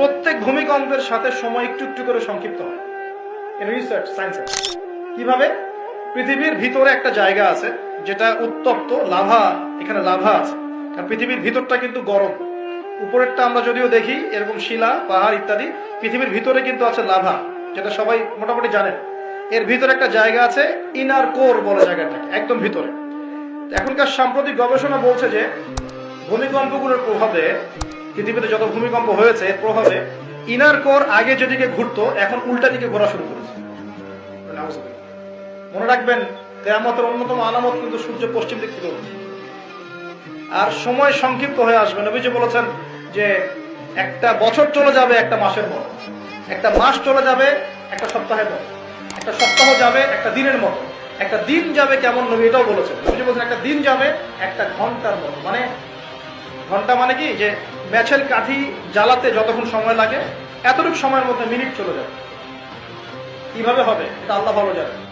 প্রত্যেক ভূমিকম্পের সাথে সময় একটু একটু করে সংক্ষিপ্ত হয়। রিসার্চ কীভাবে? পৃথিবীর ভিতরে একটা জায়গা আছে, যেটা উত্তপ্ত, লাভা, এখানে লাভা আছে। পৃথিবীর ভিতরটা কিন্তু গরম। উপরেরটা আমরা যদিও দেখি, এরকম শিলা, পাহাড় ইত্যাদি, পৃথিবীর ভিতরে কিন্তু আছে লাভা, যেটা সবাই মোটামুটি জানেন। এর ভিতরে একটা জায়গা আছে ইনার কোর বলে জায়গাটাকে, একদম ভিতরে। এখনকার সাম্প্রতিক গবেষণা বলছে যে, ভূমিকম্পগুলোর প্রভাবে পৃথিবীতে যত ভূমিকম্প হয়েছে এর প্রভাবে ইনার কোর আগে যেদিকে ঘুরতো, এখন উল্টা দিকে ঘোরা শুরু করেছে। মনে রাখবেন, কেয়ামতের অন্যতম আলামত কিন্তু সূর্য পশ্চিম দিক থেকে আর সময় সংক্ষিপ্ত হয়ে আসবে। নবীজি বলেছেন যে একটা বছর চলে যাবে একটা মাসের মতো। একটা মাস চলে যাবে একটা সপ্তাহের মতো। একটা সপ্তাহ যাবে একটা দিনের মতো। একটা দিন যাবে কেমন নবী এটাও বলেছেন। নবীজি বলছেন, একটা দিন যাবে একটা ঘণ্টার মতো। মানে ঘণ্টা মানে কি? যে ম্যাচের কাঠি জ্বালাতে যতক্ষণ সময় লাগে, এতটুকু সময়ের মধ্যে মিনিট চলে যাবে কীভাবে হবে? এটা আল্লাহ ভালো জানে